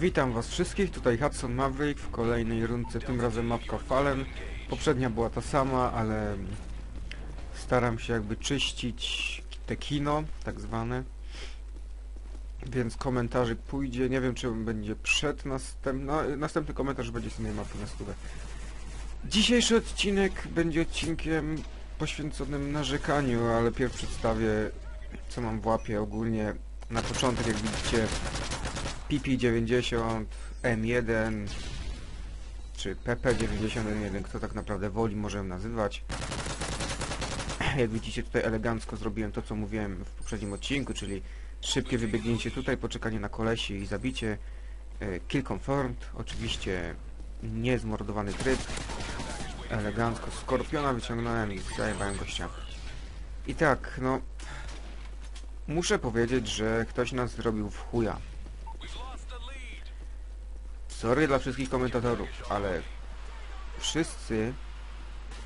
Witam was wszystkich, tutaj Hudson Maverick w kolejnej rundce, tym razem mapka Fallen. Poprzednia była ta sama, ale staram się jakby czyścić te kino, tak zwane. Więc komentarzyk pójdzie, nie wiem czy będzie przed następny, no, następny komentarz będzie z tej mapy na stówę. Dzisiejszy odcinek będzie odcinkiem poświęconym narzekaniu, ale pierw przedstawię co mam w łapie ogólnie. Na początek jak widzicie PP90, M1 czy PP91, kto tak naprawdę woli, może ją nazywać. Jak widzicie tutaj elegancko zrobiłem to, co mówiłem w poprzednim odcinku, czyli szybkie wybiegnięcie tutaj, poczekanie na kolesi i zabicie. E, Kill confirmed, oczywiście niezmordowany tryb. Elegancko skorpiona wyciągnąłem i zajebałem gościa. I tak, no... Muszę powiedzieć, że ktoś nas zrobił w chuja. Sorry dla wszystkich komentatorów, ale wszyscy,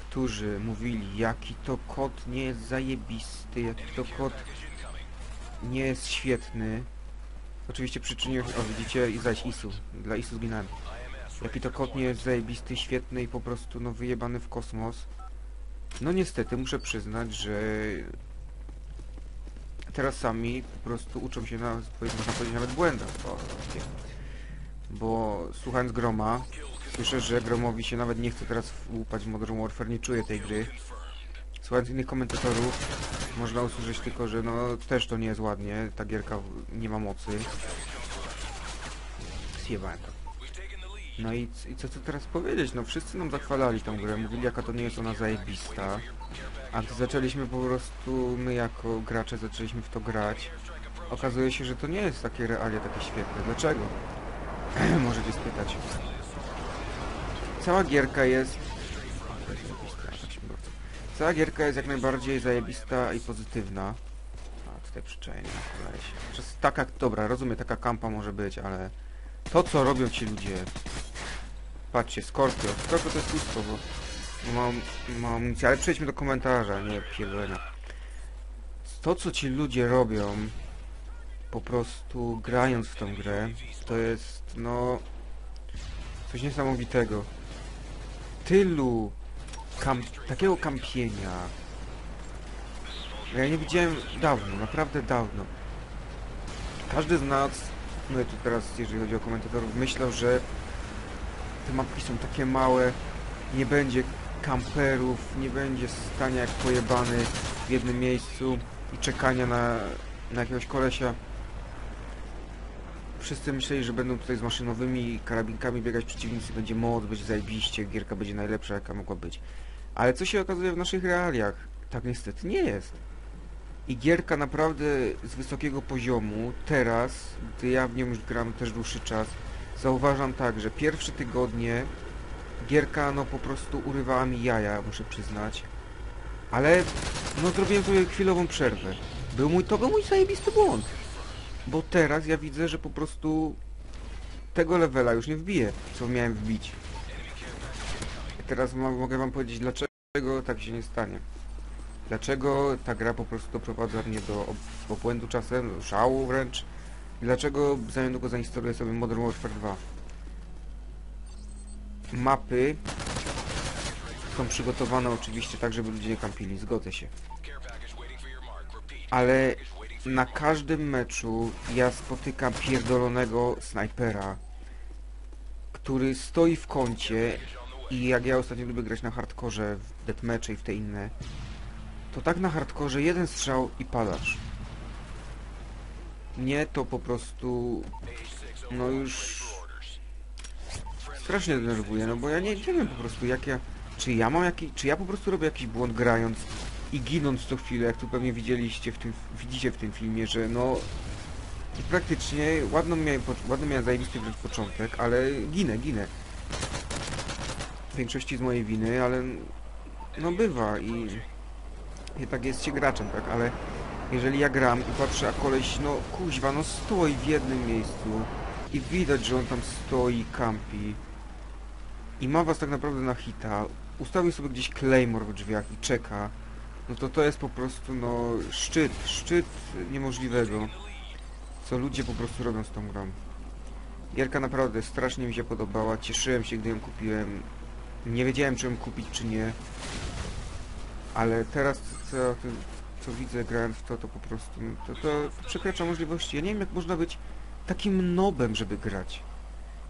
którzy mówili, jaki to kod nie jest zajebisty, jaki to kod nie jest świetny, oczywiście przyczynił się, o widzicie, zaś ISU, dla ISU zginąłem. Jaki to kod nie jest zajebisty, świetny i po prostu no wyjebany w kosmos. No niestety muszę przyznać, że teraz sami po prostu uczą się na, można powiedzieć, nawet błędach. Bo, bo słuchając Groma, słyszę, że Gromowi się nawet nie chce teraz łupać w Modern Warfare, nie czuje tej gry. Słuchając innych komentatorów, można usłyszeć tylko, że no też to nie jest ładnie, ta gierka nie ma mocy. Zjebałem to. No i, i co tu teraz powiedzieć? No wszyscy nam zachwalali tą grę, mówili jaka to nie jest ona zajebista. A gdy zaczęliśmy po prostu, my jako gracze zaczęliśmy w to grać, okazuje się, że to nie jest takie realia takie świetne. Dlaczego? Możecie spytać. Cała gierka jest... Cała gierka jest jak najbardziej zajebista i pozytywna. A tutaj przyczajenie na. Przez taka, dobra, rozumiem, taka kampa może być, ale to co robią ci ludzie... Patrzcie, Scorpio. Scorpio to jest pusto, bo bo mam, mam amunicję, ale przejdźmy do komentarza, nie pierdolenia. To, co ci ludzie robią, po prostu grając w tą grę, to jest, no, coś niesamowitego. Tylu takiego kampienia ja nie widziałem dawno, naprawdę dawno. Każdy z nas, no i tu teraz, jeżeli chodzi o komentatorów, myślał, że te mapki są takie małe, nie będzie kamperów, nie będzie stania jak pojebany w jednym miejscu i czekania na, na jakiegoś kolesia. Wszyscy myśleli, że będą tutaj z maszynowymi karabinkami biegać przeciwnicy, będzie moc, będzie zajebiście, gierka będzie najlepsza jaka mogła być. Ale co się okazuje w naszych realiach? Tak niestety nie jest. I gierka naprawdę z wysokiego poziomu, teraz, gdy ja w nią już gram też dłuższy czas, zauważam tak, że pierwsze tygodnie gierka no po prostu urywała mi jaja, muszę przyznać. Ale no zrobiłem sobie chwilową przerwę. Był mój, to był mój zajebisty błąd. Bo teraz ja widzę, że po prostu tego levela już nie wbiję, co miałem wbić. Teraz mogę wam powiedzieć, dlaczego tak się nie stanie. Dlaczego ta gra po prostu doprowadza mnie do ob- obłędu czasem, do szału wręcz. I dlaczego za niedługo zainstaluję sobie Modern Warfare 2 mapy są przygotowane oczywiście tak, żeby ludzie nie kampili, zgodzę się. Ale na każdym meczu ja spotykam pierdolonego snajpera, który stoi w kącie i jak ja ostatnio lubię grać na hardkorze, w deathmatche i w te inne, to tak na hardkorze jeden strzał i padasz. Mnie to po prostu no już strasznie denerwuje, no bo ja nie, nie wiem po prostu jak ja, czy ja mam jakiś, czy ja po prostu robię jakiś błąd grając i ginąc co chwilę, jak tu pewnie widzieliście w tym, widzicie w tym filmie, że no praktycznie ładno miałem, ładno miałem zajebisty wręcz początek, ale ginę, ginę. W większości z mojej winy, ale no bywa i, tak jest się graczem, tak, ale jeżeli ja gram i patrzę, a koleś, no kuźwa, no stoi w jednym miejscu i widać, że on tam stoi, kampi i ma was tak naprawdę na hita, ustawił sobie gdzieś Claymore w drzwiach i czeka, no to to jest po prostu, no, szczyt, szczyt niemożliwego, co ludzie po prostu robią z tą grą. Gierka naprawdę strasznie mi się podobała, cieszyłem się, gdy ją kupiłem. Nie wiedziałem, czy ją kupić, czy nie. Ale teraz, co, co widzę grając w to, to po prostu, no, to, to przekracza możliwości. Ja nie wiem, jak można być takim nobem, żeby grać.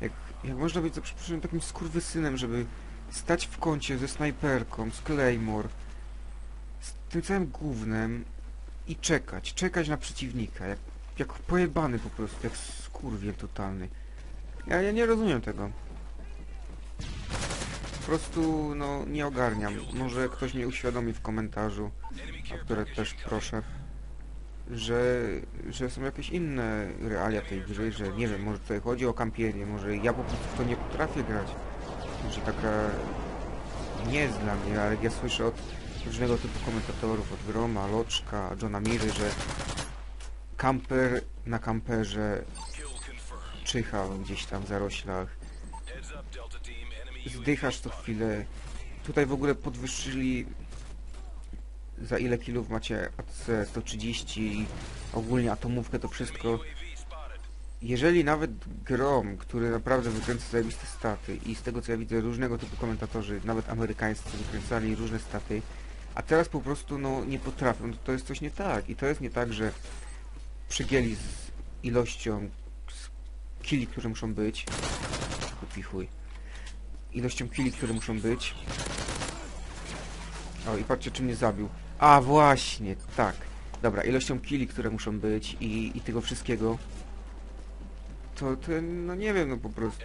Jak, jak można być za przeproszeniem takim skurwysynem, żeby stać w kącie ze snajperką, z Claymore, tym całym gównem i czekać, czekać na przeciwnika, jak, jak pojebany po prostu, jak skurwiel totalny. Ja, ja nie rozumiem tego. Po prostu, no, nie ogarniam. Może ktoś mnie uświadomi w komentarzu, o które też proszę, że, że są jakieś inne realia tej gry, że nie wiem, może tutaj chodzi o kampienie, może ja po prostu w to nie potrafię grać. Może taka nie mnie, ale ja słyszę od różnego typu komentatorów, od Groma, Loczka, Johna Miry, że kamper na kamperze czyhał gdzieś tam w zaroślach, zdychasz co chwilę. Tutaj w ogóle podwyższyli za ile kilów macie AC 130 i ogólnie atomówkę to wszystko. Jeżeli nawet Grom, który naprawdę wykręca zajebiste staty i z tego co ja widzę różnego typu komentatorzy, nawet amerykańscy wykręcali różne staty, a teraz po prostu no nie potrafią, to, to jest coś nie tak. I to jest nie tak, że przegięli z ilością z które muszą być. Kupi chuj. Ilością kili, które muszą być. O i patrzcie czy mnie zabił. A właśnie, tak. Dobra, ilością kili, które muszą być i, i tego wszystkiego. To, to, no nie wiem, no po prostu.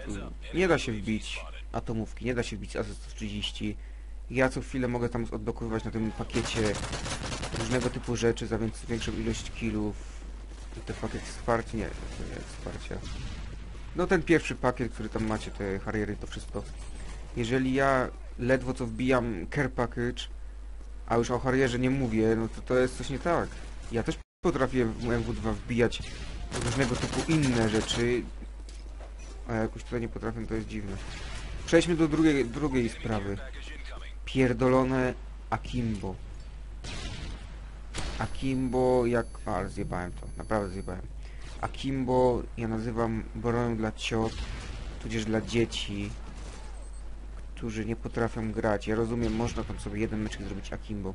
Nie da się wbić atomówki, nie da się wbić AC-130. Ja co chwilę mogę tam odblokowywać na tym pakiecie różnego typu rzeczy za większą ilość kilów. I te pakiet wsparcia, nie, to nie wsparcia. No ten pierwszy pakiet, który tam macie, te Harriery, to wszystko. Jeżeli ja ledwo co wbijam care package, a już o Harrierze nie mówię, no to to jest coś nie tak. Ja też potrafię w MW2 wbijać różnego typu inne rzeczy, a jakoś tutaj nie potrafię, to jest dziwne. Przejdźmy do drugiej, drugiej sprawy. Pierdolone Akimbo. Akimbo jak... Ale zjebałem to, naprawdę zjebałem. Akimbo ja nazywam bronią dla ciot, tudzież dla dzieci, którzy nie potrafią grać. Ja rozumiem, można tam sobie jeden meczek zrobić Akimbo.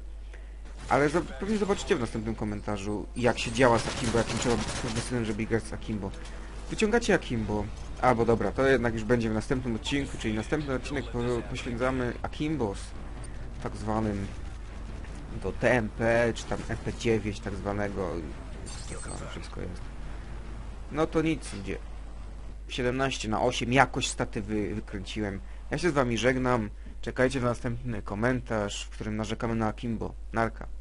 Ale za, pewnie zobaczycie w następnym komentarzu, jak się działa z Akimbo, jakim trzeba być żeby grać z Akimbo. Wyciągacie Akimbo. A, bo dobra, to jednak już będzie w następnym odcinku, czyli następny odcinek po, poświęcamy Akimbos, tak zwanym do TMP, czy tam MP9 tak zwanego. To wszystko jest. No to nic, gdzie 17 na 8, jakoś statywy wykręciłem. Ja się z wami żegnam. Czekajcie na następny komentarz, w którym narzekamy na Akimbo. Narka.